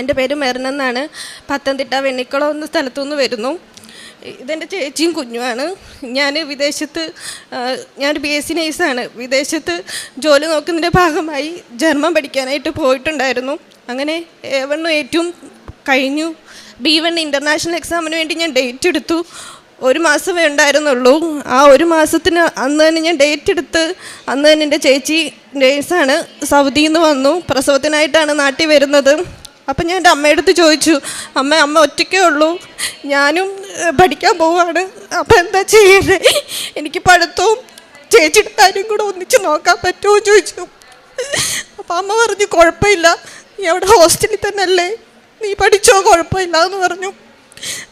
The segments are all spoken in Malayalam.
എന്റെ പേര് മെറിനെന്നാണ് പത്തനംതിട്ട വെണ്ണിക്കുളം എന്ന സ്ഥലത്തു നിന്ന് വരുന്നു. ഇതെന്റെ ചേച്ചിയും കുഞ്ഞുമാണ്. ഞാൻ വിദേശത്ത് ഞാനൊരു ബി എസ് സി നേഴ്സാണ് വിദേശത്ത് ജോലി നോക്കുന്നതിന്റെ ഭാഗമായി ജർമ്മൻ പഠിക്കാനായിട്ട് പോയിട്ടുണ്ടായിരുന്നു. അങ്ങനെ എ ഏറ്റവും കഴിഞ്ഞു. ബി വൺ ഇന്റർനാഷണൽ എക്സാമിന് വേണ്ടി ഞാൻ ഡേറ്റ് എടുത്തു. ഒരു മാസമേ ഉണ്ടായിരുന്നുള്ളൂ. ആ ഒരു മാസത്തിന് അന്ന് തന്നെ ഞാൻ ഡേറ്റ് എടുത്ത് അന്ന് തന്നെ എന്റെ ചേച്ചി നേഴ്സാണ് സൗദിയിൽ നിന്ന് വന്നു. പ്രസവത്തിനായിട്ടാണ് നാട്ടിൽ വരുന്നത്. അപ്പം ഞാൻ എന്റെ അടുത്ത് ചോദിച്ചു അമ്മ അമ്മ ഒറ്റയ്ക്കേ ഉള്ളൂ. ഞാനും പഠിക്കാൻ പോവാണ്. അപ്പം എന്താ ചെയ്യുന്നത് എനിക്ക് പഠിത്തവും ചേച്ചിയുടെ കാര്യം കൂടെ ഒന്നിച്ച് നോക്കാൻ പറ്റുമോ ചോദിച്ചു. അപ്പം അമ്മ പറഞ്ഞു കുഴപ്പമില്ല. നീ അവിടെ ഹോസ്റ്റലിൽ തന്നെ അല്ലേ നീ പഠിച്ചോ? കുഴപ്പമില്ല എന്ന് പറഞ്ഞു.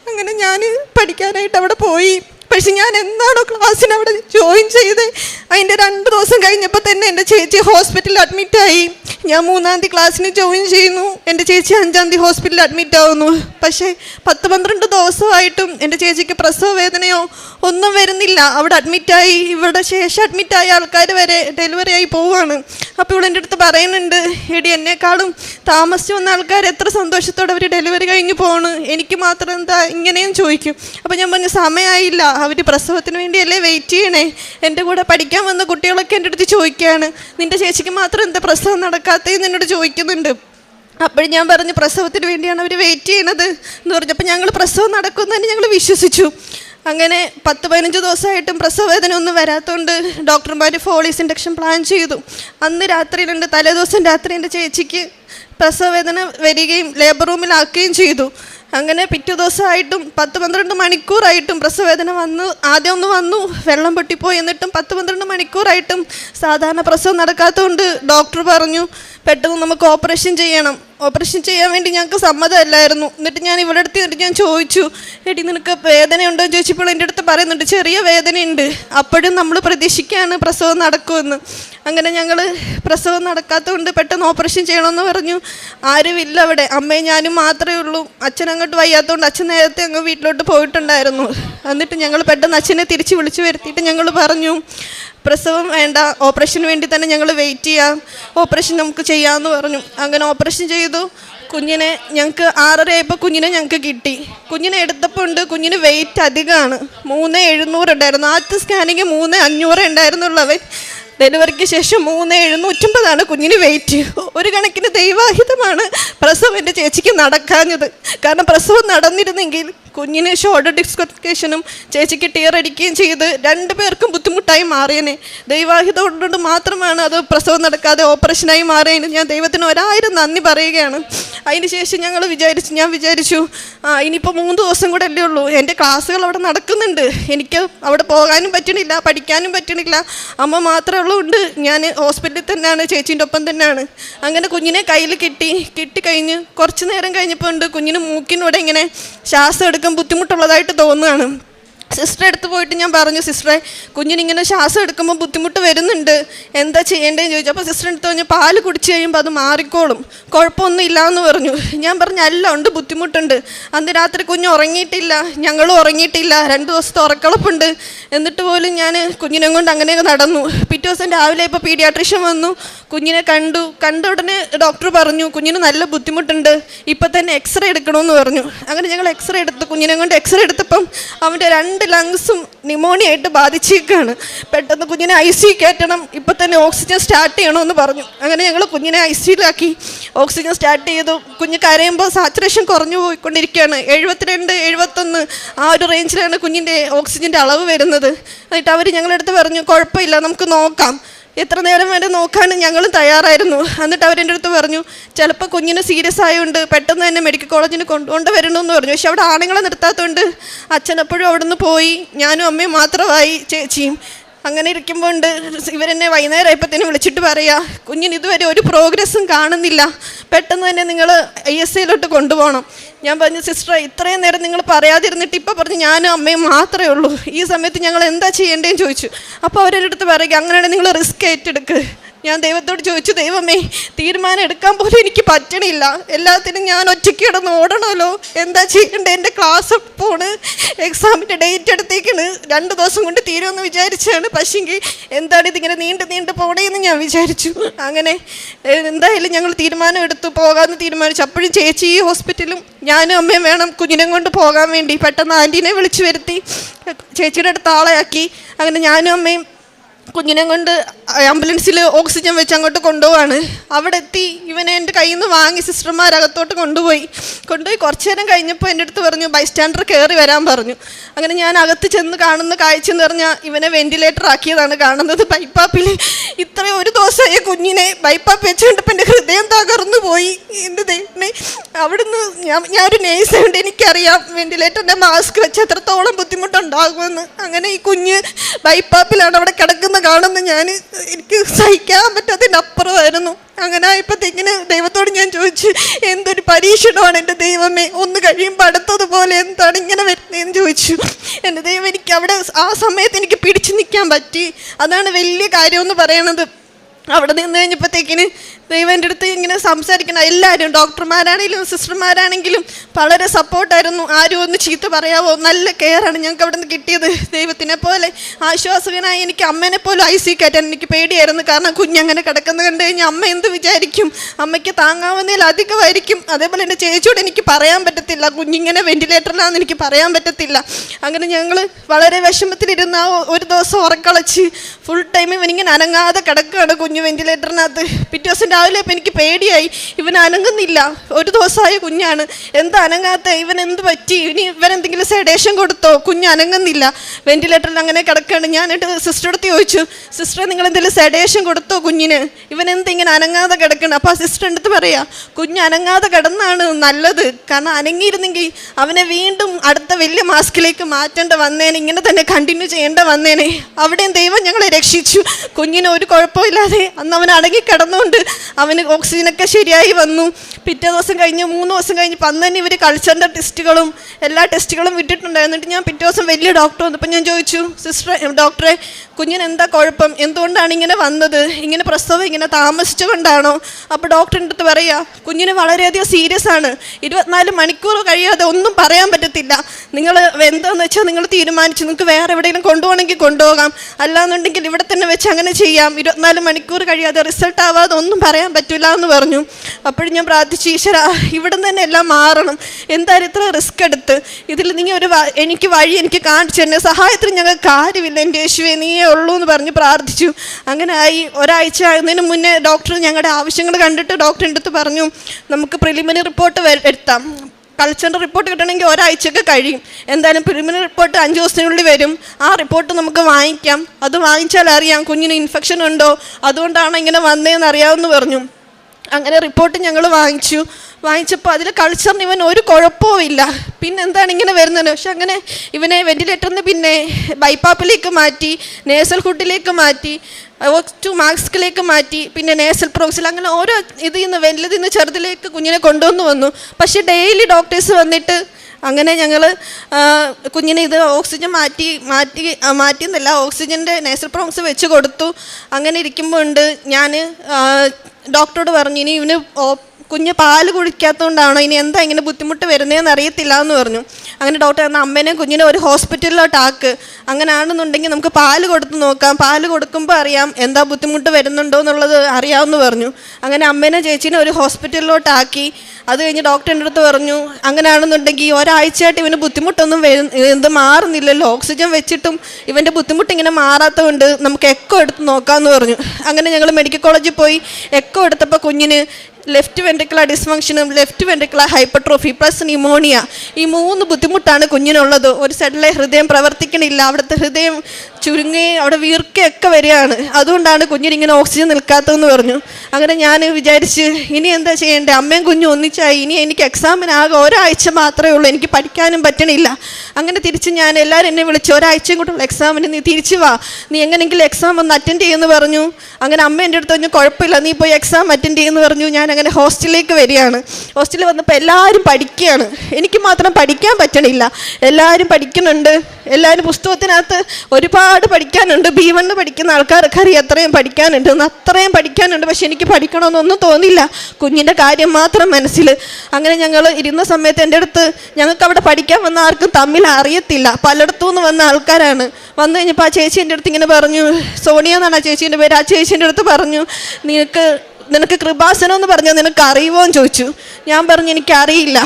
അങ്ങനെ ഞാൻ പഠിക്കാനായിട്ട് അവിടെ പോയി. പക്ഷെ ഞാൻ എന്താണോ ക്ലാസ്സിന് അവിടെ ജോയിൻ ചെയ്ത് അതിന്റെ രണ്ട് ദിവസം കഴിഞ്ഞപ്പോൾ തന്നെ എന്റെ ചേച്ചി ഹോസ്പിറ്റലിൽ അഡ്മിറ്റായി ഞാൻ മൂന്നാം തീയതി ക്ലാസ്സിന് ജോയിൻ ചെയ്യുന്നു. എന്റെ ചേച്ചി അഞ്ചാം തീയതി ഹോസ്പിറ്റലിൽ അഡ്മിറ്റ് ആവുന്നു. പക്ഷേ പത്ത് പന്ത്രണ്ട് ദിവസമായിട്ടും എന്റെ ചേച്ചിക്ക് പ്രസവ വേദനയോ ഒന്നും വരുന്നില്ല. അവിടെ അഡ്മിറ്റായി ഇവിടെ ശേഷം അഡ്മിറ്റായ ആൾക്കാർ വരെ ഡെലിവറി ആയി പോവുകയാണ്. അപ്പോൾ ഇവിടെ എന്റെ അടുത്ത് പറയുന്നുണ്ട് എടി എന്നെക്കാളും താമസിച്ച് വന്ന ആൾക്കാർ എത്ര സന്തോഷത്തോടെ അവർ ഡെലിവറി കഴിഞ്ഞ് പോകണം എനിക്ക് മാത്രം എന്താ ഇങ്ങനെയും ചോദിക്കും. അപ്പോൾ ഞാൻ പറഞ്ഞു സമയമായില്ല അവർ പ്രസവത്തിന് വേണ്ടിയല്ലേ വെയിറ്റ് ചെയ്യണേ. എന്റെ കൂടെ പഠിക്കാൻ വന്ന കുട്ടികളൊക്കെ എന്റെ അടുത്ത് ചോദിക്കുകയാണ്. നിന്റെ ചേച്ചിക്ക് മാത്രം എന്താ പ്രസവം നടക്കാത്തതെന്ന് എന്നോട് ചോദിക്കുന്നുണ്ട്. അപ്പോഴും ഞാൻ പറഞ്ഞു പ്രസവത്തിന് വേണ്ടിയാണ് അവർ വെയിറ്റ് ചെയ്യണത്. എന്ന് പറഞ്ഞപ്പോൾ ഞങ്ങൾ പ്രസവം നടക്കുമെന്ന് തന്നെ ഞങ്ങൾ വിശ്വസിച്ചു. അങ്ങനെ പത്ത് പതിനഞ്ച് ദിവസമായിട്ടും പ്രസവവേദന ഒന്നും വരാത്തതുകൊണ്ട് ഡോക്ടർമാർ ഫോളീസ് ഇൻഡക്ഷൻ പ്ലാൻ ചെയ്തു. അന്ന് രാത്രിയിലുണ്ട് തലേദിവസം രാത്രി എന്റെ ചേച്ചിക്ക് പ്രസവവേദന വരികയും ലേബർ റൂമിലാക്കുകയും ചെയ്തു. അങ്ങനെ പിറ്റേ ദിവസമായിട്ടും പത്ത് പന്ത്രണ്ട് മണിക്കൂറായിട്ടും പ്രസവവേദന വന്ന്. ആദ്യം ഒന്ന് വന്നു വെള്ളം പൊട്ടിപ്പോയി. എന്നിട്ടും പത്ത് പന്ത്രണ്ട് മണിക്കൂറായിട്ടും സാധാരണ പ്രസവം നടക്കാത്തതുകൊണ്ട് ഡോക്ടർ പറഞ്ഞു പെട്ടെന്ന് നമുക്ക് ഓപ്പറേഷൻ ചെയ്യണം. ഓപ്പറേഷൻ ചെയ്യാൻ വേണ്ടി ഞങ്ങൾക്ക് സമ്മതമല്ലായിരുന്നു. എന്നിട്ട് ഞാൻ ഇവിടെ അടുത്ത് എന്നിട്ട് ഞാൻ ചോദിച്ചു എടി നിനക്ക് വേദനയുണ്ടോ? എന്ന് ചോദിച്ചപ്പോൾ എന്റെ അടുത്ത് പറയുന്നുണ്ട് ചെറിയ വേദനയുണ്ട്. അപ്പോഴും നമ്മൾ പ്രതീക്ഷിക്കുകയാണ് പ്രസവം നടക്കുമെന്ന്. അങ്ങനെ ഞങ്ങൾ പ്രസവം നടക്കാത്തതുകൊണ്ട് പെട്ടെന്ന് ഓപ്പറേഷൻ ചെയ്യണമെന്ന് പറഞ്ഞു. ആരുമില്ല അവിടെ. അമ്മയും ഞാനും മാത്രമേ ഉള്ളൂ. അച്ഛൻ അങ്ങോട്ട് വയ്യാത്തതുകൊണ്ട് അച്ഛൻ നേരത്തെ അങ്ങ് വീട്ടിലോട്ട് പോയിട്ടുണ്ടായിരുന്നു. എന്നിട്ട് ഞങ്ങൾ പെട്ടെന്ന് അച്ഛനെ തിരിച്ച് വിളിച്ചു വരുത്തിയിട്ട് ഞങ്ങൾ പറഞ്ഞു പ്രസവം വേണ്ട ഓപ്പറേഷന് വേണ്ടി തന്നെ ഞങ്ങൾ വെയിറ്റ് ചെയ്യാം. ഓപ്പറേഷൻ നമുക്ക് ചെയ്യാമെന്ന് പറഞ്ഞു. അങ്ങനെ ഓപ്പറേഷൻ ചെയ്തു. കുഞ്ഞിനെ ഞങ്ങൾക്ക് ആറര ആയപ്പോൾ കുഞ്ഞിനെ ഞങ്ങൾക്ക് കിട്ടി. കുഞ്ഞിനെ എടുത്തപ്പോൾ ഉണ്ട് കുഞ്ഞിന് വെയിറ്റ് അധികമാണ്. മൂന്ന് എഴുന്നൂറ് ഉണ്ടായിരുന്നു. ആദ്യത്തെ സ്കാനിങ് മൂന്ന് അഞ്ഞൂറ് ഉണ്ടായിരുന്നുള്ളവൻ ഡെലിവറിക്ക് ശേഷം മൂന്ന് എഴുന്നൂറ്റമ്പതാണ് കുഞ്ഞിന് വെയിറ്റ് ഒരു കണക്കിന് ദൈവാഹിതമാണ് പ്രസവം എന്റെ ചേച്ചിക്ക് നടക്കാഞ്ഞത്. കാരണം പ്രസവം നടന്നിരുന്നെങ്കിൽ കുഞ്ഞിന് ഷോൾഡർ ഡിസ്കോക്കേഷനും ചേച്ചിക്ക് ടിയർ അടിക്കുകയും ചെയ്ത് രണ്ടു പേർക്കും ബുദ്ധിമുട്ടായി മാറിയനെ. ദൈവാഹിതം കൊണ്ട് മാത്രമാണ് അത് പ്രസവം നടക്കാതെ ഓപ്പറേഷനായി മാറിയതിന് ഞാൻ ദൈവത്തിന് ഒരായിരം നന്ദി പറയുകയാണ്. അതിന് ശേഷം ഞങ്ങൾ വിചാരിച്ചു ഞാൻ വിചാരിച്ചു ഇനിയിപ്പോൾ മൂന്ന് ദിവസം കൂടെ അല്ലേ ഉള്ളൂ. എന്റെ ക്ലാസ്സുകൾ അവിടെ നടക്കുന്നുണ്ട്. എനിക്ക് അവിടെ പോകാനും പറ്റണില്ല പഠിക്കാനും പറ്റണില്ല. അമ്മ മാത്രമേ ഉള്ളൂ ഉണ്ട്. ഞാൻ ഹോസ്പിറ്റലിൽ തന്നെയാണ് ചേച്ചീന്റെ ഒപ്പം തന്നെയാണ്. അങ്ങനെ കുഞ്ഞിനെ കയ്യിൽ കിട്ടി. കിട്ടി കിട്ടിക്കഴിഞ്ഞ് കുറച്ച് നേരം കഴിഞ്ഞപ്പോൾ ഉണ്ട് കുഞ്ഞിന് മൂക്കിനൂടെ ഇങ്ങനെ ശ്വാസം ബുദ്ധിമുട്ടുള്ളതായിട്ട് തോന്നുകയാണ്. സിസ്റ്റർ അടുത്ത് പോയിട്ട് ഞാൻ പറഞ്ഞു സിസ്റ്ററെ കുഞ്ഞിനിങ്ങനെ ശ്വാസം എടുക്കുമ്പോൾ ബുദ്ധിമുട്ട് വരുന്നുണ്ട്. എന്താ ചെയ്യേണ്ടതെന്ന് ചോദിച്ചു. അപ്പോൾ സിസ്റ്റർ അടുത്ത് പറഞ്ഞു പാൽ കുടിച്ച് കഴിയുമ്പോൾ അത് മാറിക്കോളും. കുഴപ്പമൊന്നും എന്ന് പറഞ്ഞു. ഞാൻ പറഞ്ഞു അല്ല ഉണ്ട് ബുദ്ധിമുട്ടുണ്ട്. അന്ന് രാത്രി കുഞ്ഞ് ഉറങ്ങിയിട്ടില്ല. ഞങ്ങളും ഉറങ്ങിയിട്ടില്ല. രണ്ട് ദിവസത്തെ ഉറക്കളപ്പുണ്ട്. എന്നിട്ട് പോലും ഞാൻ കുഞ്ഞിനെ കൊണ്ട് അങ്ങനെയൊക്കെ നടന്നു. പിറ്റേ ദിവസം രാവിലെ ഇപ്പോൾ പീഡിയാട്രിഷ്യൻ വന്നു. കുഞ്ഞിനെ കണ്ടു. കണ്ട ഉടനെ ഡോക്ടർ പറഞ്ഞു കുഞ്ഞിന് നല്ല ബുദ്ധിമുട്ടുണ്ട്. ഇപ്പം തന്നെ എക്സ്റേ എടുക്കണമെന്ന് പറഞ്ഞു. അങ്ങനെ ഞങ്ങൾ എക്സ്റേ എടുത്തു കുഞ്ഞിനെ കൊണ്ട് എക്സ്റേ എടുത്തപ്പം അവന്റെ രണ്ട് ലങ്സും ന്യൂമോണിയ ആയിട്ട് ബാധിച്ചേക്കാണ് പെട്ടെന്ന് കുഞ്ഞിനെ ഐ സി കയറ്റണം ഇപ്പം തന്നെ ഓക്സിജൻ സ്റ്റാർട്ട് ചെയ്യണമെന്ന് പറഞ്ഞു. അങ്ങനെ ഞങ്ങൾ കുഞ്ഞിനെ ഐ സിയിലാക്കി ഓക്സിജൻ സ്റ്റാർട്ട് ചെയ്തു. കുഞ്ഞ് കരയുമ്പോൾ സാച്ചുറേഷൻ കുറഞ്ഞു പോയിക്കൊണ്ടിരിക്കുകയാണ്. എഴുപത്തിരണ്ട് എഴുപത്തൊന്ന് ആ ഒരു റേഞ്ചിലാണ് കുഞ്ഞിന്റെ ഓക്സിജന്റെ അളവ് വരുന്നത്. എന്നിട്ട് അവർ ഞങ്ങളെടുത്ത് പറഞ്ഞു കുഴപ്പമില്ല നമുക്ക് നോക്കാം. എത്ര നേരം വരെ നോക്കാൻ ഞങ്ങളും തയ്യാറായിരുന്നു. എന്നിട്ട് അവരെന്റെ അടുത്ത് പറഞ്ഞു ചിലപ്പോൾ കുഞ്ഞിന് സീരിയസ് ആയതുകൊണ്ട് പെട്ടെന്ന് തന്നെ മെഡിക്കൽ കോളേജിന് കൊണ്ടുകൊണ്ട് വരണമെന്ന് പറഞ്ഞു. പക്ഷെ അവിടെ ആണുങ്ങളെ നിർത്താത്തതുകൊണ്ട് അച്ഛൻ എപ്പോഴും അവിടെ നിന്ന് പോയി. ഞാനും അമ്മയും മാത്രമായി ചേച്ചിയും അങ്ങനെ ഇരിക്കുമ്പോൾ ഉണ്ട് ഇവരെന്നെ വൈകുന്നേരം ആയപ്പോഴത്തേനും വിളിച്ചിട്ട് പറയാ കുഞ്ഞിന് ഇതുവരെ ഒരു പ്രോഗ്രസ്സും കാണുന്നില്ല. പെട്ടെന്ന് തന്നെ നിങ്ങൾ ഐ എസ് ഐയിലോട്ട് കൊണ്ടുപോകണം. ഞാൻ പറഞ്ഞു സിസ്റ്റർ ഇത്രയും നേരം നിങ്ങൾ പറയാതിരുന്നിട്ട് ഇപ്പോൾ പറഞ്ഞു ഞാനും അമ്മയും മാത്രമേ ഉള്ളൂ. ഈ സമയത്ത് ഞങ്ങൾ എന്താ ചെയ്യേണ്ടതെന്ന് ചോദിച്ചു. അപ്പോൾ അവരുടെ അടുത്ത് പറയുക അങ്ങനെയാണെങ്കിൽ നിങ്ങൾ റിസ്ക് ഏറ്റെടുക്ക്. ഞാൻ ദൈവത്തോട് ചോദിച്ചു ദൈവമേ തീരുമാനം എടുക്കാൻ പോലും എനിക്ക് പറ്റണില്ല. എല്ലാത്തിനും ഞാൻ ഒറ്റയ്ക്ക് കിടന്ന് ഓടണമല്ലോ. എന്താ ചെയ്യണ്ടേ? എന്റെ ക്ലാസ് പോണ് എക്സാമിന്റെ ഡേറ്റ് എടുത്തേക്കാണ്. രണ്ട് ദിവസം കൊണ്ട് തീരുമെന്ന് വിചാരിച്ചാണ്. പക്ഷേങ്കിൽ എന്താണ് ഇതിങ്ങനെ നീണ്ട് നീണ്ട് പോണേന്ന് ഞാൻ വിചാരിച്ചു. അങ്ങനെ എന്തായാലും ഞങ്ങൾ തീരുമാനം എടുത്തു. പോകാമെന്ന് തീരുമാനിച്ചു. അപ്പോഴും ചേച്ചി ഈ ഹോസ്പിറ്റലും ഞാനും അമ്മയും വേണം കുഞ്ഞിനെ കൊണ്ട് പോകാൻ വേണ്ടി. പെട്ടെന്ന് ആന്റീനെ വിളിച്ചു വരുത്തി. ചേച്ചിയുടെ അടുത്ത് ആളെയാക്കി അങ്ങനെ ഞാനും അമ്മയും കുഞ്ഞിനെ കൊണ്ട് ആംബുലൻസിൽ ഓക്സിജൻ വെച്ച് അങ്ങോട്ട് കൊണ്ടുപോവാണ്. അവിടെ എത്തി ഇവനെ എന്റെ കയ്യിൽ നിന്ന് വാങ്ങി സിസ്റ്റർമാരകത്തോട്ട് കൊണ്ടുപോയി. കൊണ്ടുപോയി കുറച്ച് നേരം കഴിഞ്ഞപ്പോൾ എന്റെ അടുത്ത് പറഞ്ഞു ബൈസ്റ്റാൻഡർ കയറി വരാൻ പറഞ്ഞു. അങ്ങനെ ഞാൻ അകത്ത് ചെന്ന് കാണുന്ന കാഴ്ച എന്ന് പറഞ്ഞാൽ ഇവനെ വെന്റിലേറ്റർ ആക്കിയതാണ് കാണുന്നത്. ബൈപ്പാപ്പിൽ ഇത്രയും ഒരു ദിവസമായ കുഞ്ഞിനെ ബൈപ്പാപ്പ് വെച്ചുകൊണ്ടപ്പോൾ എന്റെ ഹൃദയം തകർന്നു പോയി. എന്റെ ദൈവമേ അവിടുന്ന് ഞാൻ ഞാനൊരു നേഴ്സായതുകൊണ്ട് എനിക്കറിയാം വെന്റിലേറ്ററിന്റെ മാസ്ക് വെച്ച് എത്രത്തോളം ബുദ്ധിമുട്ടുണ്ടാകുമെന്ന്. അങ്ങനെ ഈ കുഞ്ഞ് ബൈപ്പാപ്പിലാണ് അവിടെ കിടക്കുന്ന കാണുന്ന ഞാൻ എനിക്ക് സഹിക്കാൻ പറ്റാത്തതിനപ്പുറമായിരുന്നു. അങ്ങനെ ആയപ്പോഴത്തേക്കിന് ദൈവത്തോട് ഞാൻ ചോദിച്ചു എന്തൊരു പരീക്ഷണമാണ് എന്റെ ദൈവമേ? ഒന്ന് കഴിയുമ്പോൾ അടുത്തതുപോലെ എന്താണ് ഇങ്ങനെ വരുന്നതെന്ന് ചോദിച്ചു. എന്റെ ദൈവം എനിക്ക് അവിടെ ആ സമയത്ത് എനിക്ക് പിടിച്ചു നിൽക്കാൻ പറ്റി. അതാണ് വലിയ കാര്യമെന്ന് പറയണത്. അവിടെ നിന്ന് കഴിഞ്ഞപ്പോഴത്തേക്കിന് ദൈവം എന്റെ അടുത്ത് ഇങ്ങനെ സംസാരിക്കണം. എല്ലാവരും ഡോക്ടർമാരാണെങ്കിലും സിസ്റ്റർമാരാണെങ്കിലും വളരെ സപ്പോർട്ടായിരുന്നു. ആരും ഒന്ന് ചീത്ത പറയാവോ? നല്ല കെയറാണ് ഞങ്ങൾക്ക് അവിടെ നിന്ന് കിട്ടിയത്. ദൈവത്തിനെ പോലെ ആശ്വാസകനായി എനിക്ക് അമ്മേനെ പോലും ഐ സി കയറ്റാൻ എനിക്ക് പേടിയായിരുന്നു. കാരണം കുഞ്ഞങ്ങനെ കിടക്കുന്ന കണ്ടു കഴിഞ്ഞാൽ അമ്മ എന്ത് വിചാരിക്കും? അമ്മയ്ക്ക് താങ്ങാവുന്നതിൽ അധികമായിരിക്കും. അതേപോലെ എന്റെ ചേച്ചിയോട് എനിക്ക് പറയാൻ പറ്റത്തില്ല. കുഞ്ഞിങ്ങനെ വെന്റിലേറ്ററിലാണെന്ന് എനിക്ക് പറയാൻ പറ്റത്തില്ല. അങ്ങനെ ഞങ്ങൾ വളരെ വിഷമത്തിലിരുന്ന ഒരു ദിവസം ഉറക്കളച്ച് ഫുൾ ടൈം ഇവനിങ്ങനെ അനങ്ങാതെ കിടക്കുകയാണ് കുഞ്ഞ് വെന്റിലേറ്ററിനകത്ത്. പിറ്റേ ദിവസം രാവിലെ ഇപ്പം എനിക്ക് പേടിയായി. ഇവൻ അനങ്ങുന്നില്ല. ഒരു ദിവസമായ കുഞ്ഞാണ്. എന്താ അനങ്ങാത്ത ഇവൻ എന്ത് പറ്റി? ഇനി ഇവൻ എന്തെങ്കിലും സെഡേഷൻ കൊടുത്തോ? കുഞ്ഞ് അനങ്ങുന്നില്ല. വെന്റിലേറ്ററിൽ അങ്ങനെ കിടക്കുകയാണ് ഞാനിട്ട് സിസ്റ്റർ അടുത്ത് ചോദിച്ചു സിസ്റ്റർ നിങ്ങൾ എന്തെങ്കിലും സെഡേഷൻ കൊടുത്തോ കുഞ്ഞിന്? ഇവൻ എന്ത് ഇങ്ങനെ അനങ്ങാതെ കിടക്കണം? അപ്പോൾ ആ സിസ്റ്റർ എടുത്ത് പറയാ കുഞ്ഞ് അനങ്ങാതെ കിടന്നാണ് നല്ലത്. കാരണം അനങ്ങിയിരുന്നെങ്കിൽ അവനെ വീണ്ടും അടുത്ത വലിയ മാസ്കിലേക്ക് മാറ്റേണ്ട വന്നേനെ. ഇങ്ങനെ തന്നെ കണ്ടിന്യൂ ചെയ്യേണ്ട വന്നേനെ. അവിടെയും ദൈവം ഞങ്ങളെ രക്ഷിച്ചു. കുഞ്ഞിന് ഒരു കുഴപ്പമില്ലാതെ അന്ന് അവൻ അടങ്ങി കിടന്നുകൊണ്ട് അവന് ഓക്സിജനൊക്കെ ശരിയായി വന്നു. പിറ്റേ ദിവസം കഴിഞ്ഞ് മൂന്ന് ദിവസം കഴിഞ്ഞ് അന്ന് തന്നെ ഇവർ കൾച്ചറിന്റെ ടെസ്റ്റുകളും എല്ലാ ടെസ്റ്റുകളും വിട്ടിട്ടുണ്ടായിരുന്നു. എന്നിട്ട് ഞാൻ പിറ്റേ ദിവസം വലിയ ഡോക്ടർ വന്നപ്പോൾ ഞാൻ ചോദിച്ചു സിസ്റ്റർ ഡോക്ടറെ കുഞ്ഞിന് എന്താ കുഴപ്പം? എന്തുകൊണ്ടാണ് ഇങ്ങനെ വന്നത്? ഇങ്ങനെ പ്രസവം ഇങ്ങനെ താമസിച്ചുകൊണ്ടാണോ? അപ്പോൾ ഡോക്ടറിന്റെ അടുത്ത് പറയുക കുഞ്ഞിന് വളരെയധികം സീരിയസ് ആണ്. ഇരുപത്തിനാല് മണിക്കൂർ കഴിയാതെ ഒന്നും പറയാൻ പറ്റത്തില്ല. നിങ്ങൾ എന്താണെന്ന് വെച്ചാൽ നിങ്ങൾ തീരുമാനിച്ചു നിങ്ങൾക്ക് വേറെ എവിടെയെങ്കിലും കൊണ്ടുപോകണമെങ്കിൽ കൊണ്ടുപോകാം. അല്ലാന്നുണ്ടെങ്കിൽ ഇവിടെ തന്നെ വെച്ച് അങ്ങനെ ചെയ്യാം. ഇരുപത്തിനാല് മണിക്കൂർ കഴിയാതെ റിസൾട്ട് ആവാതെ ഒന്നും പറ്റില്ല എന്ന് പറഞ്ഞു. അപ്പോഴും ഞാൻ പ്രാർത്ഥിച്ചു ഈശ്വര ഇവിടെ തന്നെ എല്ലാം മാറണം. എന്തായാലും ഇത്ര റിസ്ക് എടുത്ത് ഇതിൽ നീ ഒരു എനിക്ക് വഴി എനിക്ക് കാണിച്ചു തന്നെ സഹായത്തിന് ഞങ്ങൾക്ക് കാര്യമില്ല. എന്റെ യേശുവെ നീയേ ഉള്ളൂ എന്ന് പറഞ്ഞ് പ്രാർത്ഥിച്ചു. അങ്ങനെ ആയി ഒരാഴ്ച ആകുന്നതിന് മുന്നേ ഡോക്ടർ ഞങ്ങളുടെ ആവശ്യങ്ങൾ കണ്ടിട്ട് ഡോക്ടറിന്റെ അടുത്ത് പറഞ്ഞു നമുക്ക് പ്രിലിമിനറി റിപ്പോർട്ട് എടുത്താം. കൾച്ചറിന്റെ റിപ്പോർട്ട് കിട്ടണമെങ്കിൽ ഒരാഴ്ചയൊക്കെ കഴിയും. എന്തായാലും പ്രിലിമിനറി റിപ്പോർട്ട് അഞ്ച് ദിവസത്തിനുള്ളിൽ വരും. ആ റിപ്പോർട്ട് നമുക്ക് വാങ്ങിക്കാം അത് വാങ്ങിച്ചാൽ അറിയാം. കുഞ്ഞിന് ഇൻഫെക്ഷൻ ഉണ്ടോ? അതുകൊണ്ടാണ് ഇങ്ങനെ വന്നതെന്ന് അറിയാമെന്ന് പറഞ്ഞു. അങ്ങനെ റിപ്പോർട്ട് ഞങ്ങൾ വാങ്ങിച്ചു. വാങ്ങിച്ചപ്പോൾ അതിൽ കൾച്ചറിന് ഇവൻ ഒരു കുഴപ്പവും ഇല്ല. പിന്നെ എന്താണ് ഇങ്ങനെ വരുന്നത്? പക്ഷെ അങ്ങനെ ഇവനെ വെന്റിലേറ്ററിൽ നിന്ന് പിന്നെ ബൈപ്പാപ്പിലേക്ക് മാറ്റി നേസൽ ഹുഡിലേക്ക് മാറ്റി. ടു മാസ്കിലേക്ക് മാറ്റി പിന്നെ നേസൽ പ്രോക്സിൽ അങ്ങനെ ഓരോ ഇതിൽ നിന്ന് വലുതിൽ നിന്ന് ചെറുതിലേക്ക് കുഞ്ഞിനെ കൊണ്ടുവന്ന് വന്നു. പക്ഷേ ഡെയിലി ഡോക്ടേഴ്സ് വന്നിട്ട് അങ്ങനെ ഞങ്ങൾ കുഞ്ഞിനെ ഇത് ഓക്സിജൻ മാറ്റി മാറ്റി മാറ്റി മാറ്റിയെന്നല്ല ഓക്സിജന്റെ നേസൽ പ്രോക്സ് വെച്ച് കൊടുത്തു. അങ്ങനെ ഇരിക്കുമ്പോൾ ഉണ്ട് ഞാൻ ഡോക്ടറോട് പറഞ്ഞു ഇനി ഇവന് കുഞ്ഞ് പാൽ കുടിക്കാത്തതുകൊണ്ടാണോ ഇനി എന്താ ഇങ്ങനെ ബുദ്ധിമുട്ട് വരുന്നതെന്ന് അറിയത്തില്ല എന്ന് പറഞ്ഞു. അങ്ങനെ ഡോക്ടർ എന്നാൽ അമ്മേനെ കുഞ്ഞിനെ ഒരു ഹോസ്പിറ്റലിലോട്ട് ആക്ക്. അങ്ങനെയാണെന്നുണ്ടെങ്കിൽ നമുക്ക് പാൽ കൊടുത്ത് നോക്കാം. പാൽ കൊടുക്കുമ്പോൾ അറിയാം എന്താ ബുദ്ധിമുട്ട് വരുന്നുണ്ടോ എന്നുള്ളത് അറിയാമെന്ന് പറഞ്ഞു. അങ്ങനെ അമ്മേനെ ചേച്ചീനെ ഒരു ഹോസ്പിറ്റലിലോട്ട് ആക്കി. അത് കഴിഞ്ഞ് ഡോക്ടറിന്റെ അടുത്ത് പറഞ്ഞു അങ്ങനെയാണെന്നുണ്ടെങ്കിൽ ഒരാഴ്ചയായിട്ട് ഇവന് ബുദ്ധിമുട്ടൊന്നും എന്ത് മാറുന്നില്ലല്ലോ. ഓക്സിജൻ വെച്ചിട്ടും ഇവന്റെ ബുദ്ധിമുട്ട് ഇങ്ങനെ മാറാത്തതുകൊണ്ട് നമുക്ക് എക്കോ എടുത്ത് നോക്കാമെന്ന് പറഞ്ഞു. അങ്ങനെ ഞങ്ങൾ മെഡിക്കൽ കോളേജിൽ പോയി എക്കോ എടുത്തപ്പോൾ കുഞ്ഞിന് left ventricular ഡിസ്ഫങ്ഷനും left ventricular hypertrophy plus pneumonia ഈ മൂന്ന് ബുദ്ധിമുട്ടാണ് കുഞ്ഞിനുള്ളത്. ഒരു സൈഡിലെ ഹൃദയം പ്രവർത്തിക്കണില്ല. അവിടുത്തെ ഹൃദയം ചുരുങ്ങി അവിടെ വീർക്കയൊക്കെ വരികയാണ്. അതുകൊണ്ടാണ് കുഞ്ഞിനിങ്ങനെ ഓക്സിജൻ നിൽക്കാത്തതെന്ന് പറഞ്ഞു. അങ്ങനെ ഞാൻ വിചാരിച്ച് ഇനി എന്താ ചെയ്യേണ്ടത് അമ്മയും കുഞ്ഞും ഒന്നിച്ചായി. ഇനി എനിക്ക് എക്സാമിനാകെ ഒരാഴ്ച മാത്രമേ ഉള്ളൂ. എനിക്ക് പഠിക്കാനും പറ്റണില്ല. അങ്ങനെ തിരിച്ച് ഞാൻ എല്ലാവരും എന്നെ വിളിച്ച് ഒരാഴ്ചയും കൂട്ടുള്ള എക്സാമിന് നീ തിരിച്ചു വാ. നീ എങ്ങനെയെങ്കിലും എക്സാം ഒന്ന് അറ്റൻഡ് ചെയ്യുമെന്ന് പറഞ്ഞു. അങ്ങനെ അമ്മ എന്റെ അടുത്ത് പറഞ്ഞു കുഴപ്പമില്ല. നീ പോയി എക്സാം അറ്റൻഡ് ചെയ്യുമെന്ന് പറഞ്ഞു. ഞാൻ അങ്ങനെ ഹോസ്റ്റലിലേക്ക് വരികയാണ്. ഹോസ്റ്റലിൽ വന്നപ്പോൾ എല്ലാവരും പഠിക്കുകയാണ്. എനിക്ക് മാത്രം പഠിക്കാൻ പറ്റണില്ല. എല്ലാവരും പഠിക്കുന്നുണ്ട്. എല്ലാവരും പുസ്തകത്തിനകത്ത് ഒരുപാട് പഠിക്കാനുണ്ട്. ബി വണ്ണ് പഠിക്കുന്ന ആൾക്കാർക്ക് അറിയാം അത്രയും പഠിക്കാനുണ്ട്. അത്രയും പഠിക്കാനുണ്ട്. പക്ഷെ എനിക്ക് പഠിക്കണമെന്നൊന്നും തോന്നില്ല കുഞ്ഞിന്റെ കാര്യം മാത്രം മനസ്സിൽ. അങ്ങനെ ഞങ്ങൾ ഇരുന്ന സമയത്ത് എന്റെ അടുത്ത് ഞങ്ങൾക്ക് അവിടെ പഠിക്കാൻ വന്ന ആർക്കും തമ്മിൽ അറിയത്തില്ല. പലയിടത്തു നിന്ന് വന്ന ആൾക്കാരാണ്. വന്നു കഴിഞ്ഞപ്പോൾ ആ ചേച്ചി എന്റെ അടുത്ത് ഇങ്ങനെ പറഞ്ഞു സോണിയ എന്നാണ് ആ ചേച്ചീന്റെ പേര്. ആ ചേച്ചീന്റെ അടുത്ത് പറഞ്ഞു നിനക്ക് നിനക്ക് കൃപാസനം എന്ന് പറഞ്ഞാൽ നിനക്ക് അറിയുമോ? എന്ന് ചോദിച്ചു. ഞാൻ പറഞ്ഞു എനിക്കറിയില്ല.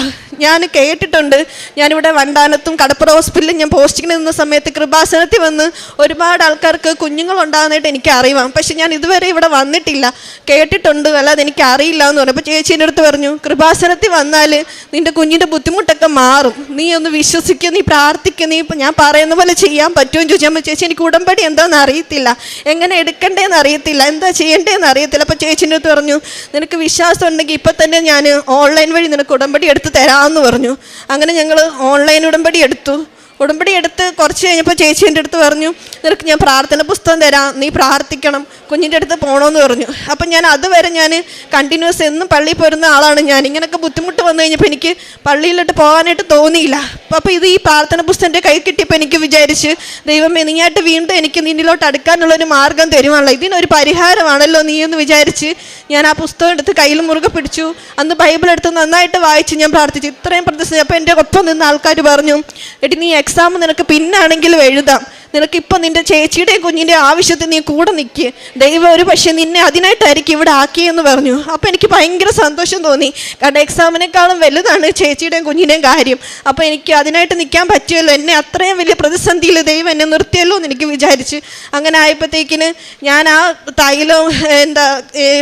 ഞാൻ കേട്ടിട്ടുണ്ട്. ഞാനിവിടെ വണ്ടാനത്തും കടപ്പുറ ഹോസ്പിറ്റലിൽ ഞാൻ പോസ്റ്റിങ്ങിന് നിന്ന സമയത്ത് കൃപാസനത്തിൽ വന്ന് ഒരുപാട് ആൾക്കാർക്ക് കുഞ്ഞുങ്ങളുണ്ടാകുന്നതായിട്ട് എനിക്ക് അറിയാം. പക്ഷെ ഞാൻ ഇതുവരെ ഇവിടെ വന്നിട്ടില്ല. കേട്ടിട്ടുണ്ട്. അല്ലാതെ എനിക്ക് അറിയില്ല എന്ന് പറഞ്ഞപ്പോൾ ചേച്ചീന്റെ അടുത്ത് പറഞ്ഞു കൃപാസനത്തിൽ വന്നാൽ നിന്റെ കുഞ്ഞിന്റെ ബുദ്ധിമുട്ടൊക്കെ മാറും. നീ ഒന്ന് വിശ്വസിക്കുക നീ പ്രാർത്ഥിക്കുക നീ ഇപ്പം ഞാൻ പറയുന്ന പോലെ ചെയ്യാൻ പറ്റുമോ? എന്ന് ചോദിച്ചാൽ ചേച്ചി എനിക്ക് ഉടമ്പടി എന്താണെന്ന് അറിയത്തില്ല. എങ്ങനെ എടുക്കണ്ടേന്ന് അറിയത്തില്ല. എന്താ ചെയ്യേണ്ടതെന്ന് അറിയത്തില്ല. അപ്പോൾ ചേച്ചീന്റെ അടുത്ത് പറഞ്ഞു നിനക്ക് വിശ്വാസം ഉണ്ടെങ്കിൽ ഇപ്പം തന്നെ ഞാൻ ഓൺലൈൻ വഴി നിനക്ക് ഉടമ്പടി എടുത്ത് തരാമെന്ന് പറഞ്ഞു. അങ്ങനെ ഞങ്ങൾ ഓൺലൈൻ ഉടമ്പടി എടുത്തു. ഉടമ്പടി എടുത്ത് കുറച്ച് കഴിഞ്ഞപ്പോൾ ചേച്ചി എന്റെ അടുത്ത് പറഞ്ഞു നിനക്ക് ഞാൻ പ്രാർത്ഥന പുസ്തകം തരാം നീ പ്രാർത്ഥിക്കണം കുഞ്ഞിന്റെ അടുത്ത് പോകണമെന്ന് പറഞ്ഞു. അപ്പം ഞാൻ അതുവരെ ഞാൻ കണ്ടിന്യൂസ് എന്നും പള്ളിയിൽ പോരുന്ന ആളാണ് ഞാൻ. ഇങ്ങനെയൊക്കെ ബുദ്ധിമുട്ട് വന്നു കഴിഞ്ഞപ്പോൾ എനിക്ക് പള്ളിയിലോട്ട് പോകാനായിട്ട് തോന്നിയില്ല. അപ്പോൾ ഇത് ഈ പ്രാർത്ഥന പുസ്തകന്റെ കൈ കിട്ടിയപ്പോൾ എനിക്ക് വിചാരിച്ച് ദൈവം നീയായിട്ട് വീണ്ടും എനിക്ക് നിന്നിലോട്ട് അടുക്കാനുള്ളൊരു മാർഗം തരുവാണല്ലോ. ഇതിനൊരു പരിഹാരമാണല്ലോ നീ എന്ന് വിചാരിച്ച് ഞാൻ ആ പുസ്തകം എടുത്ത് കയ്യിൽ മുറുകെ പിടിച്ചു. അന്ന് ബൈബിൾ എടുത്ത് നന്നായിട്ട് വായിച്ച് ഞാൻ പ്രാർത്ഥിച്ചു. ഇത്രയും പ്രതിസന്ധി അപ്പോൾ എന്റെ ഒപ്പം നിന്ന് ആൾക്കാർ പറഞ്ഞു എടി നീ എക്സാം നിനക്ക് പിന്നാണെങ്കിലും എഴുതാം. നിനക്ക് ഇപ്പം നിന്റെ ചേച്ചിയുടെയും കുഞ്ഞിന്റെ ആവശ്യത്തിൽ നീ കൂടെ നിൽക്കുക ദൈവം ഒരു പക്ഷേ നിന്നെ അതിനായിട്ടായിരിക്കും ഇവിടെ ആക്കിയെന്ന് പറഞ്ഞു. അപ്പോൾ എനിക്ക് ഭയങ്കര സന്തോഷം തോന്നി. കാരണം എക്സാമിനേക്കാളും വലുതാണ് ചേച്ചിയുടെയും കുഞ്ഞിന്റെയും കാര്യം. അപ്പോൾ എനിക്ക് അതിനായിട്ട് നിൽക്കാൻ പറ്റുമല്ലോ. എന്നെ അത്രയും വലിയ പ്രതിസന്ധിയിൽ ദൈവം എന്നെ നിർത്തിയല്ലോ എന്ന് എനിക്ക് വിചാരിച്ച്. അങ്ങനെ ആയപ്പോഴത്തേക്കിന് ഞാൻ ആ തൈലവും എന്താ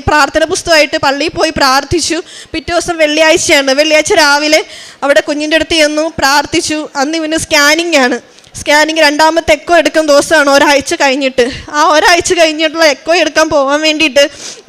പ്രാർത്ഥന പുസ്തകമായിട്ട് പള്ളിയിൽ പോയി പ്രാർത്ഥിച്ചു. പിറ്റേ ദിവസം വെള്ളിയാഴ്ചയാണ്. വെള്ളിയാഴ്ച രാവിലെ അവിടെ കുഞ്ഞിന്റെ അടുത്ത് ചെന്നു പ്രാർത്ഥിച്ചു. അന്ന് ഇവന് സ്കാനിങ് ആണ്. സ്കാനിങ് രണ്ടാമത്തെ എക്കോ എടുക്കുന്ന ദിവസമാണ് ഒരാഴ്ച കഴിഞ്ഞിട്ട്. ആ ഒരാഴ്ച കഴിഞ്ഞിട്ടുള്ള എക്കോ എടുക്കാൻ പോകാൻ വേണ്ടിയിട്ട്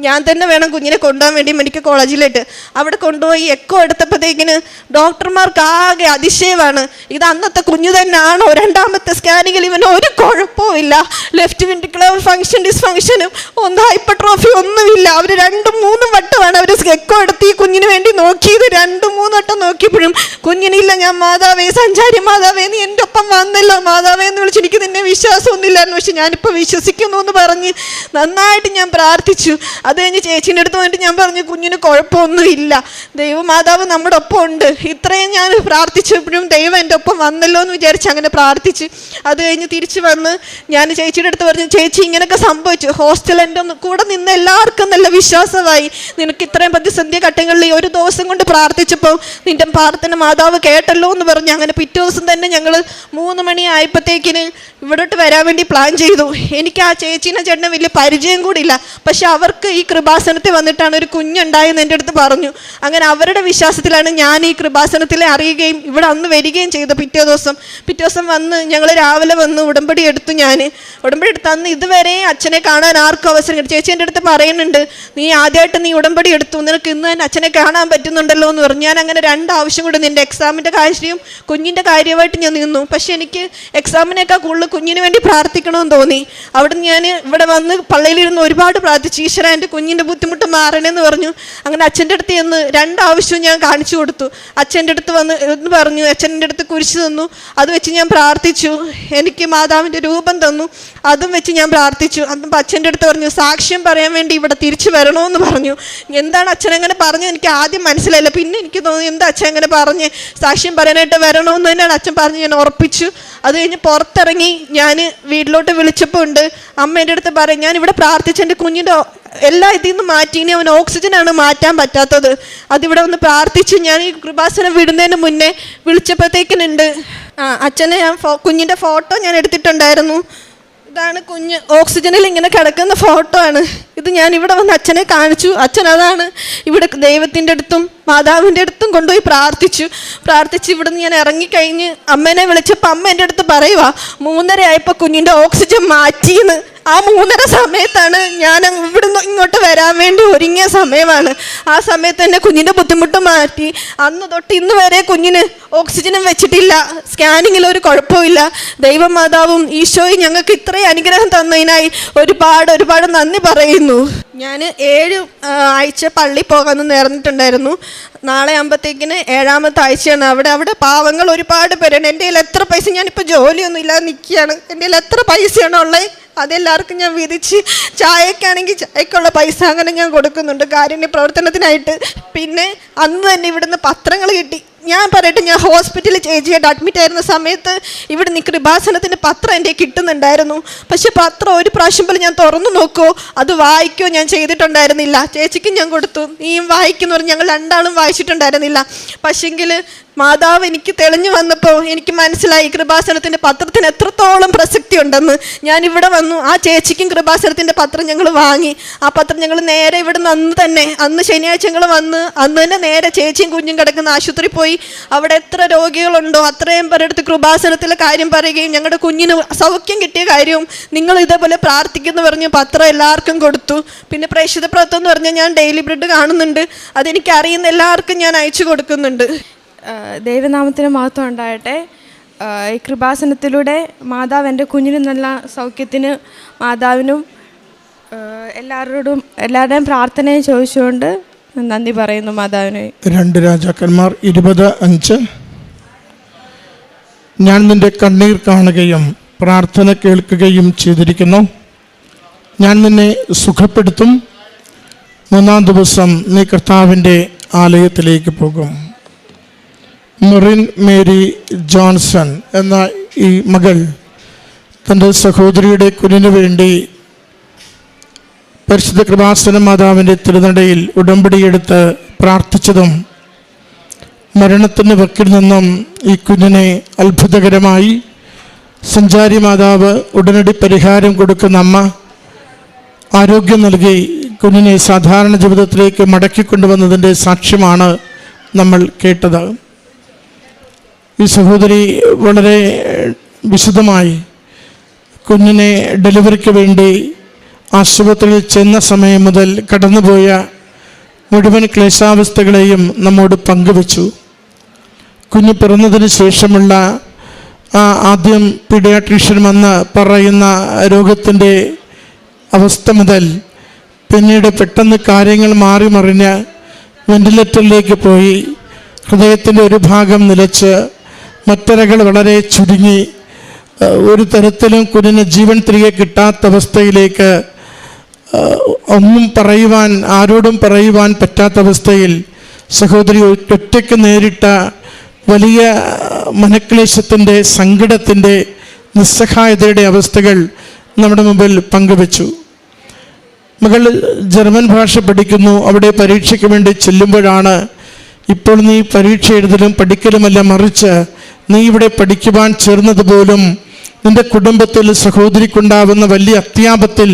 ഞാൻ തന്നെ വേണം കുഞ്ഞിനെ കൊണ്ടുപോകാൻ വേണ്ടി മെഡിക്കൽ കോളേജിലേക്ക് അവിടെ കൊണ്ടുപോയി എക്കോ എടുത്തപ്പോഴത്തേക്കിന് ഡോക്ടർമാർക്ക് ആകെ അതിശയമാണ്. ഇത് അന്നത്തെ കുഞ്ഞു തന്നെയാണോ. രണ്ടാമത്തെ സ്കാനിങ്ങിൽ ഇവന് ഒരു കുഴപ്പമില്ല ലെഫ്റ്റ് വെൻട്രിക്കുലർ ഫംഗ്ഷൻ ഡിസ്ഫങ്ഷനും ഒന്നും ഹൈപ്പർട്രോഫി ഒന്നുമില്ല. അവർ രണ്ടും മൂന്നും വട്ടമാണ് അവർ എക്കോ എടുത്ത് ഈ കുഞ്ഞിന് വേണ്ടി നോക്കിയത്. രണ്ടും മൂന്നും വട്ടം നോക്കിയപ്പോഴും കുഞ്ഞിനില്ല ഞാൻ മാതാവേ സഞ്ചാരി മാതാവേ നീ എന്റെ ഒപ്പം വന്നല്ലോ. മാതാവേ എന്ന് വിളിച്ച് എനിക്ക് നിന്നെ വിശ്വാസമൊന്നുമില്ലായിരുന്നു. പക്ഷെ ഞാനിപ്പോൾ വിശ്വസിക്കുന്നു എന്ന് പറഞ്ഞ് നന്നായിട്ട് ഞാൻ പ്രാർത്ഥിച്ചു. അത് കഴിഞ്ഞ് ചേച്ചീന്റെ അടുത്ത് വന്നിട്ട് ഞാൻ പറഞ്ഞു കുഞ്ഞിന് കുഴപ്പമൊന്നുമില്ല. ദൈവമാതാവ് നമ്മുടെ ഒപ്പം ഉണ്ട്. ഇത്രയും ഞാൻ പ്രാർത്ഥിച്ചപ്പോഴും ദൈവം എന്റെ ഒപ്പം വന്നല്ലോ എന്ന് വിചാരിച്ച് അങ്ങനെ പ്രാർത്ഥിച്ച് അത് കഴിഞ്ഞ് തിരിച്ച് വന്ന് ഞാൻ ചേച്ചിയുടെ അടുത്ത് പറഞ്ഞു ചേച്ചി ഇങ്ങനെയൊക്കെ സംഭവിച്ചു. ഹോസ്റ്റൽ എന്റെ കൂടെ നിന്ന് എല്ലാവർക്കും നല്ല വിശ്വാസമായി. നിനക്ക് ഇത്രയും പ്രതിസന്ധി ഘട്ടങ്ങളിൽ ഒരു ദിവസം കൊണ്ട് പ്രാർത്ഥിച്ചപ്പോൾ നിന്റെ പ്രാർത്ഥന മാതാവ് കേട്ടല്ലോ എന്ന് പറഞ്ഞ് അങ്ങനെ പിറ്റേ ദിവസം തന്നെ ഞങ്ങൾ മൂന്ന് ആയപ്പോഴത്തേക്കിന് ഇവിടോട്ട് വരാൻ വേണ്ടി പ്ലാൻ ചെയ്തു. എനിക്ക് ആ ചേച്ചീനെ ചേട്ടനെ വലിയ പരിചയം കൂടിയില്ല. പക്ഷെ അവർക്ക് ഈ കൃപാസനത്തിൽ വന്നിട്ടാണ് ഒരു കുഞ്ഞുണ്ടായെന്ന് എന്റെ അടുത്ത് പറഞ്ഞു. അങ്ങനെ അവരുടെ വിശ്വാസത്തിലാണ് ഞാൻ ഈ കൃപാസനത്തിലെ അറിയുകയും ഇവിടെ അന്ന് വരികയും ചെയ്തു പിറ്റേ ദിവസം. പിറ്റേ ദിവസം വന്ന് ഞങ്ങൾ രാവിലെ വന്ന് ഉടമ്പടി എടുത്തു ഞാൻ ഉടമ്പടി എടുത്ത് അന്ന് ഇതുവരെ അച്ഛനെ കാണാൻ ആർക്കും അവസരം കിട്ടും. ചേച്ചി എന്റെ അടുത്ത് പറയുന്നുണ്ട് നീ ആദ്യമായിട്ട് നീ ഉടമ്പടി എടുത്തു. നിനക്ക് ഇന്ന് തന്നെ അച്ഛനെ കാണാൻ പറ്റുന്നുണ്ടല്ലോ എന്ന് പറഞ്ഞു. ഞാൻ അങ്ങനെ രണ്ട് ആവശ്യം കൂടെ നിന്റെ എക്സാമിന്റെ കാര്യവും കുഞ്ഞിന്റെ കാര്യമായിട്ട് ഞാൻ നിന്നു. പക്ഷെ എനിക്ക് എക്സാമിനേക്കാൾ കൂടുതൽ കുഞ്ഞിന് വേണ്ടി പ്രാർത്ഥിക്കണമെന്ന് തോന്നി. അവിടെ ഞാൻ ഇവിടെ വന്ന് പള്ളിയിലിരുന്ന് ഒരുപാട് പ്രാർത്ഥിച്ചു. ഈശ്വര എന്റെ കുഞ്ഞിന്റെ ബുദ്ധിമുട്ട് മാറണമെന്ന് പറഞ്ഞു. അങ്ങനെ അച്ഛന്റെ അടുത്ത് ചെന്ന് രണ്ടാവശ്യവും ഞാൻ കാണിച്ചു കൊടുത്തു. അച്ഛന്റെ അടുത്ത് വന്ന് എന്ന് പറഞ്ഞു. അച്ഛന്റെ അടുത്ത് കുരിശ് തന്നു. അത് വെച്ച് ഞാൻ പ്രാർത്ഥിച്ചു. എനിക്ക് മാതാവിന്റെ രൂപം തന്നു. അതും വെച്ച് ഞാൻ പ്രാർത്ഥിച്ചു. അന്ന് അച്ഛന്റെ അടുത്ത് പറഞ്ഞു സാക്ഷ്യം പറയാൻ വേണ്ടി ഇവിടെ തിരിച്ചു വരണമെന്ന് പറഞ്ഞു. എന്താണ് അച്ഛൻ അങ്ങനെ പറഞ്ഞു എനിക്ക് ആദ്യം മനസ്സിലായില്ല. പിന്നെ എനിക്ക് തോന്നി എന്താ അച്ഛൻ അങ്ങനെ പറഞ്ഞ്? സാക്ഷ്യം പറയാനായിട്ട് വരണമെന്ന് തന്നെയാണ് അച്ഛൻ പറഞ്ഞ് ഞാൻ ഉറപ്പിച്ചു. അത് കഴിഞ്ഞ് പുറത്തിറങ്ങി ഞാൻ വീട്ടിലോട്ട് വിളിച്ചപ്പോൾ ഉണ്ട്. അമ്മ എന്റെ അടുത്ത് പറയും ഞാൻ ഇവിടെ പ്രാർത്ഥിച്ച എന്റെ കുഞ്ഞിന്റെ എല്ലാ ഇതിൽ നിന്ന് മാറ്റി ഇനി അവൻ ഓക്സിജനാണ് മാറ്റാൻ പറ്റാത്തത്. അതിവിടെ ഒന്ന് പ്രാർത്ഥിച്ച് ഞാൻ ഈ കൃപാസനം വിടുന്നതിന് മുന്നേ വിളിച്ചപ്പോഴത്തേക്കിനുണ്ട്. ആ അച്ഛനെ ഞാൻ കുഞ്ഞിന്റെ ഫോട്ടോ ഞാൻ എടുത്തിട്ടുണ്ടായിരുന്നു. ഇതാണ് കുഞ്ഞ്. ഓക്സിജനിൽ ഇങ്ങനെ കിടക്കുന്ന ഫോട്ടോ ആണ്. ഇത് ഞാൻ ഇവിടെ വന്ന് അച്ഛനെ കാണിച്ചു. അച്ഛൻ അതാണ് ഇവിടെ ദൈവത്തിന്റെ അടുത്തും മാതാവിന്റെ അടുത്തും കൊണ്ടുപോയി പ്രാർത്ഥിച്ചു. പ്രാർത്ഥിച്ച് ഇവിടുന്ന് ഞാൻ ഇറങ്ങിക്കഴിഞ്ഞ് അമ്മേനെ വിളിച്ചപ്പോൾ അമ്മ എന്റെ അടുത്ത് പറയുക മൂന്നര ആയപ്പോൾ കുഞ്ഞിന്റെ ഓക്സിജൻ മാറ്റിയെന്ന്. ആ മൂന്നര സമയത്താണ് ഞാൻ ഇവിടുന്ന് ഇങ്ങോട്ട് വരാൻ വേണ്ടി ഒരുങ്ങിയ സമയമാണ്. ആ സമയത്ത് തന്നെ കുഞ്ഞിന്റെ ബുദ്ധിമുട്ട് മാറ്റി. അന്ന് തൊട്ട് ഇന്ന് വരെ കുഞ്ഞിന് ഓക്സിജനും വെച്ചിട്ടില്ല. സ്കാനിങ്ങിൽ ഒരു കുഴപ്പമില്ല ദൈവമാതാവും ഈശോയും ഞങ്ങൾക്ക് ഇത്രയും അനുഗ്രഹം തന്നതിനായി ഒരുപാട് ഒരുപാട് നന്ദി പറയുന്നു. ഞാൻ ഏഴ് ആഴ്ച പള്ളി പോകാമെന്ന് നേർന്നിട്ടുണ്ടായിരുന്നു. നാളെ ആകുമ്പോഴത്തേക്കിന് ഏഴാമത്തെ ആഴ്ചയാണ്. അവിടെ അവിടെ പാവങ്ങൾ ഒരുപാട് പേരുണ്ട് എന്റെ കയ്യിൽ എത്ര പൈസ? ഞാനിപ്പോൾ ജോലിയൊന്നും ഇല്ലാതെ നിൽക്കുകയാണ് എന്റെ കയ്യിൽ എത്ര പൈസയാണ് ഉള്ളത് അതെല്ലാവർക്കും ഞാൻ വിധിച്ച് ചായക്കാണെങ്കിൽ ചായക്കുള്ള പൈസ അങ്ങനെ ഞാൻ കൊടുക്കുന്നുണ്ട്. കാരുണ്യ പ്രവർത്തനത്തിനായിട്ട്. പിന്നെ അന്ന് തന്നെ ഇവിടുന്ന് പത്രങ്ങൾ കിട്ടി. ഞാൻ പറയട്ടെ ഞാൻ ഹോസ്പിറ്റലിൽ ചേച്ചിയായിട്ട് അഡ്മിറ്റ് ആയിരുന്ന സമയത്ത് ഇവിടെ നിന്ന് കൃപാസനത്തിന്റെ പത്രം എന്റെ കിട്ടുന്നുണ്ടായിരുന്നു. പക്ഷെ പത്രം ഒരു പ്രാവശ്യം പോലും ഞാൻ തുറന്നു നോക്കുമോ അത് വായിക്കോ ഞാൻ ചെയ്തിട്ടുണ്ടായിരുന്നില്ല. ചേച്ചിക്കും ഞാൻ കൊടുത്തു. നീയും വായിക്കുന്നു പറഞ്ഞ് ഞങ്ങൾ രണ്ടാളും വായിച്ചിട്ടുണ്ടായിരുന്നില്ല. പക്ഷെങ്കിൽ മാതാവ് എനിക്ക് തെളിഞ്ഞു വന്നപ്പോൾ എനിക്ക് മനസ്സിലായി കൃപാസനത്തിന്റെ പത്രത്തിന് എത്രത്തോളം പ്രസക്തി ഉണ്ടെന്ന് ഞാൻ ഇവിടെ വന്നു ആ ചേച്ചിക്കും കൃപാസനത്തിന്റെ പത്രം ഞങ്ങൾ വാങ്ങി. ആ പത്രം ഞങ്ങൾ നേരെ ഇവിടെ നിന്ന് അന്ന് തന്നെ അന്ന് ശനിയാഴ്ച ഞങ്ങൾ വന്ന് അന്ന് തന്നെ നേരെ ചേച്ചിയും കുഞ്ഞും കിടക്കുന്ന ആശുപത്രി പോയി. അവിടെ എത്ര രോഗികളുണ്ടോ അത്രയും പേരെടുത്ത് കൃപാസനത്തിലെ കാര്യം പറയുകയും ഞങ്ങളുടെ കുഞ്ഞിന് സൗഖ്യം കിട്ടിയ കാര്യവും നിങ്ങൾ ഇതേപോലെ പ്രാർത്ഥിക്കുന്നു പറഞ്ഞ് പത്രം എല്ലാവർക്കും കൊടുത്തു. പിന്നെ പ്രേക്ഷിത പ്രവർത്തനം എന്ന് പറഞ്ഞാൽ ഞാൻ ഡെയിലി ബ്രെഡ് കാണുന്നുണ്ട്. അതെനിക്ക് അറിയുന്ന എല്ലാവർക്കും ഞാൻ അയച്ചു കൊടുക്കുന്നുണ്ട്. ദൈവനാമത്തിന് മഹത്വം ഉണ്ടായിട്ടെ ഈ കൃപാസനത്തിലൂടെ മാതാവ് എന്റെ കുഞ്ഞിന് നല്ല സൗഖ്യത്തിന് മാതാവിനും എല്ലാവരോടും എല്ലാവരുടെയും പ്രാർത്ഥനയും ചോദിച്ചുകൊണ്ട് നന്ദി പറയുന്നു മാതാവിന്. രണ്ട് രാജാക്കന്മാർ ഇരുപത് അഞ്ച്. ഞാൻ നിന്റെ കണ്ണീർ കാണുകയും പ്രാർത്ഥന കേൾക്കുകയും ചെയ്തിരിക്കുന്നു. ഞാൻ നിന്നെ സുഖപ്പെടുത്തും. മൂന്നാം ദിവസം നീ കർത്താവിന്റെ ആലയത്തിലേക്ക് പോകും. മെറിൻ മേരി ജോൺസൺ എന്ന ഈ മകൾ തന്റെ സഹോദരിയുടെ കുഞ്ഞിനു വേണ്ടി പരിശുദ്ധ കൃപാസന മാതാവിന്റെ തിരുനടയിൽ ഉടമ്പടിയെടുത്ത് പ്രാർത്ഥിച്ചതും മരണത്തിന് വക്കിൽ നിന്നും ഈ കുഞ്ഞിനെ അത്ഭുതകരമായി സഞ്ചാരി മാതാവ് ഉടനടി പരിഹാരം കൊടുക്കുന്ന അമ്മ ആരോഗ്യം നൽകി കുഞ്ഞിനെ സാധാരണ ജീവിതത്തിലേക്ക് മടക്കിക്കൊണ്ടുവന്നതിന്റെ സാക്ഷ്യമാണ് നമ്മൾ കേട്ടത്. ഈ സഹോദരി വളരെ വിശദമായി കുഞ്ഞിനെ ഡെലിവറിക്ക് വേണ്ടി ആശുപത്രിയിൽ ചെന്ന സമയം മുതൽ കടന്നുപോയ മുഴുവൻ ക്ലേശാവസ്ഥകളെയും നമ്മോട് പങ്കുവച്ചു. കുഞ്ഞ് പിറന്നതിന് ശേഷമുള്ള ആദ്യം പീഡിയാട്രീഷ്യൻ വന്ന് പറയുന്ന രോഗത്തിന്റെ അവസ്ഥ മുതൽ പിന്നീട് പെട്ടെന്ന് കാര്യങ്ങൾ മാറി മറിഞ്ഞ് വെന്റിലേറ്ററിലേക്ക് പോയി. ഹൃദയത്തിന്റെ ഒരു ഭാഗം നിലച്ച് മറ്റരകൾ വളരെ ചുരുങ്ങി ഒരു തരത്തിലും കുഞ്ഞിന് ജീവൻ തിരികെ കിട്ടാത്ത അവസ്ഥയിലേക്ക് ഒന്നും പറയുവാൻ ആരോടും പറയുവാൻ പറ്റാത്ത അവസ്ഥയിൽ സഹോദരി ഒറ്റയ്ക്ക് നേരിട്ട വലിയ മനക്ലേശത്തിന്റെ സങ്കടത്തിന്റെ നിസ്സഹായതയുടെ അവസ്ഥകൾ നമ്മുടെ മുമ്പിൽ പങ്കുവച്ചു. മകൾ ജർമ്മൻ ഭാഷ പഠിക്കുന്നു അവിടെ പരീക്ഷയ്ക്ക് വേണ്ടി ചെല്ലുമ്പോഴാണ് ഇപ്പോൾ നീ പരീക്ഷ എഴുതലും പഠിക്കലുമല്ല മറിച്ച് നീ ഇവിടെ പഠിക്കുവാൻ ചേർന്നത് പോലും നിന്റെ കുടുംബത്തിൽ സഹോദരിക്കുണ്ടാവുന്ന വലിയ അത്യാപത്തിൽ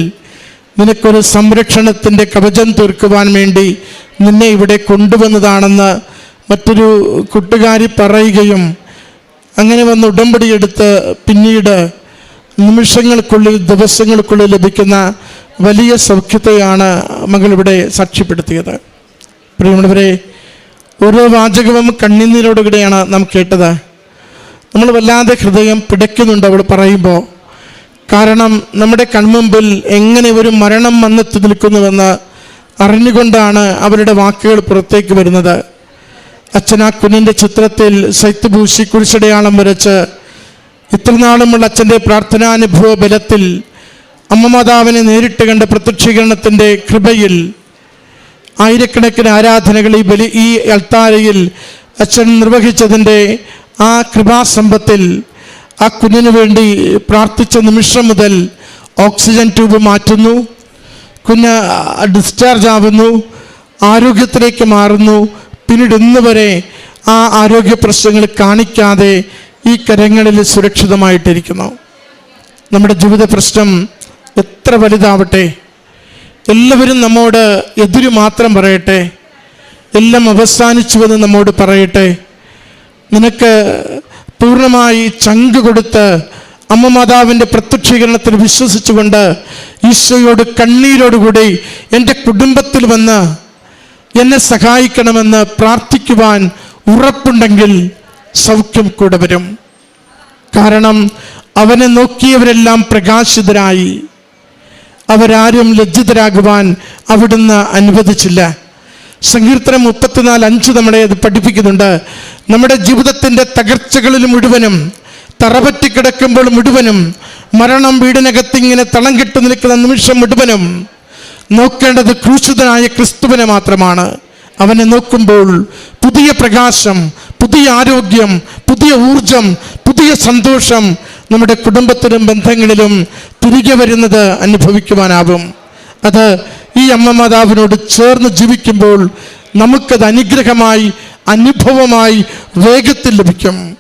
നിനക്കൊരു സംരക്ഷണത്തിന്റെ കവചം തീർക്കുവാൻ വേണ്ടി നിന്നെ ഇവിടെ കൊണ്ടുവന്നതാണെന്ന് മറ്റൊരു കൂട്ടുകാരി പറയുകയും അങ്ങനെ വന്ന് ഉടമ്പടിയെടുത്ത് പിന്നീട് നിമിഷങ്ങൾക്കുള്ളിൽ ദിവസങ്ങൾക്കുള്ളിൽ ലഭിക്കുന്ന വലിയ സൗഖ്യത്തെയാണ് മകളിവിടെ സാക്ഷ്യപ്പെടുത്തിയത്. പ്രിയമുള്ളവരെ ഓരോ വാചകവും കണ്ണിന്നീരോടുകൂടെയാണ് നാം കേട്ടത്. നമ്മൾ വല്ലാതെ ഹൃദയം പിടയ്ക്കുന്നുണ്ട് അവൾ പറയുമ്പോൾ കാരണം നമ്മുടെ കൺമുമ്പിൽ എങ്ങനെ ഒരു മരണം വന്നെത്തി നിൽക്കുന്നുവെന്ന് അറിഞ്ഞുകൊണ്ടാണ് അവരുടെ വാക്കുകൾ പുറത്തേക്ക് വരുന്നത്. അച്ഛൻ ആ കുഞ്ഞിന്റെ ചിത്രത്തിൽ സൈത്ത് ഭൂഷി കുരിശടയാളം വരച്ച് ഇത്രനാളുമുള്ള അച്ഛന്റെ പ്രാർത്ഥനാനുഭവ ബലത്തിൽ അമ്മമാതാവിനെ നേരിട്ട് കണ്ട പ്രത്യക്ഷീകരണത്തിന്റെ കൃപയിൽ ആയിരക്കണക്കിന് ആരാധനകൾ ഈ ബലി ഈ അൾത്താരയിൽ അച്ഛൻ നിർവഹിച്ചതിന്റെ ആ കൃപാസമ്പത്തിൽ ആ കുഞ്ഞിനു വേണ്ടി പ്രാർത്ഥിച്ച നിമിഷം മുതൽ ഓക്സിജൻ ട്യൂബ് മാറ്റുന്നു. കുഞ്ഞ് ഡിസ്ചാർജ് ആവുന്നു ആരോഗ്യത്തിലേക്ക് മാറുന്നു. പിന്നീട് ഇന്ന് വരെ ആ ആരോഗ്യ പ്രശ്നങ്ങൾ കാണിക്കാതെ ഈ കരങ്ങളിൽ സുരക്ഷിതമായിട്ടിരിക്കുന്നു. നമ്മുടെ ജീവിത പ്രശ്നം എത്ര വലുതാവട്ടെ എല്ലാവരും നമ്മോട് എതിര് മാത്രം പറയട്ടെ എല്ലാം അവസാനിച്ചുവെന്ന് നമ്മോട് പറയട്ടെ നിനക്ക് പൂർണമായി ചങ്ക് കൊടുത്ത് അമ്മ മാതാവിന്റെ പ്രത്യക്ഷീകരണത്തിൽ വിശ്വസിച്ചുകൊണ്ട് ഈശോയോട് കണ്ണീരോടുകൂടി എന്റെ കുടുംബത്തിൽ വന്ന് എന്നെ സഹായിക്കണമെന്ന് പ്രാർത്ഥിക്കുവാൻ ഉറപ്പുണ്ടെങ്കിൽ സൗഖ്യം കൂടെ വരും. കാരണം അവനെ നോക്കിയവരെല്ലാം പ്രകാശിതരായി. അവരാരും ലജ്ജിതരാകുവാൻ അവിടുന്ന് അനുവദിച്ചില്ല. സങ്കീർത്തനം മുപ്പത്തിനാല് അഞ്ച് നമ്മളെ അത് പഠിപ്പിക്കുന്നുണ്ട്. നമ്മുടെ ജീവിതത്തിന്റെ തകർച്ചകളിൽ മുഴുവനും തറപറ്റി കിടക്കുമ്പോൾ മുഴുവനും മരണം വീടിനകത്ത് ഇങ്ങനെ തളം കെട്ടു നിൽക്കുന്ന നിമിഷം മുഴുവനും നോക്കേണ്ടത് ക്രൂശിതനായ ക്രിസ്തുവിനെ മാത്രമാണ്. അവനെ നോക്കുമ്പോൾ പുതിയ പ്രകാശം പുതിയ ആരോഗ്യം പുതിയ ഊർജം പുതിയ സന്തോഷം നമ്മുടെ കുടുംബത്തിലും ബന്ധങ്ങളിലും തിരികെ വരുന്നത് അനുഭവിക്കുവാനാവും അത് ഈ അമ്മ മാതാവിനോട് ചേർന്ന് ജീവിക്കുമ്പോൾ നമുക്കത് അനുഗ്രഹമായി അനുഭവമായി വേഗത്തിൽ ലഭിക്കും.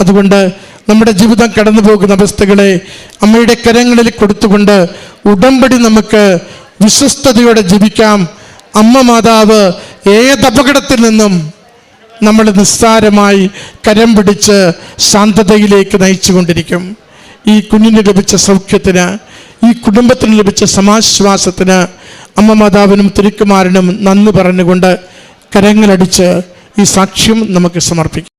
അതുകൊണ്ട് നമ്മുടെ ജീവിതം കടന്നു പോകുന്ന അവസ്ഥകളെ അമ്മയുടെ കരങ്ങളിൽ കൊടുത്തുകൊണ്ട് ഉടമ്പടി നമുക്ക് വിശ്വസ്തയോടെ ജീവിക്കാം. അമ്മ മാതാവ് ഏതപകടത്തിൽ നിന്നും നമ്മൾ നിസ്സാരമായി കരം പിടിച്ച് ശാന്തതയിലേക്ക് നയിച്ചുകൊണ്ടിരിക്കും. ഈ കുഞ്ഞിന് ലഭിച്ച സൗഖ്യത്തിന് ഈ കുടുംബത്തിന് ലഭിച്ച സമാശ്വാസത്തിന് അമ്മ മാതാവിനും തിരുക്കുമാരനും നന്ദി പറഞ്ഞുകൊണ്ട് കരങ്ങളടിച്ച് ഈ സാക്ഷ്യം നമുക്ക് സമർപ്പിക്കാം.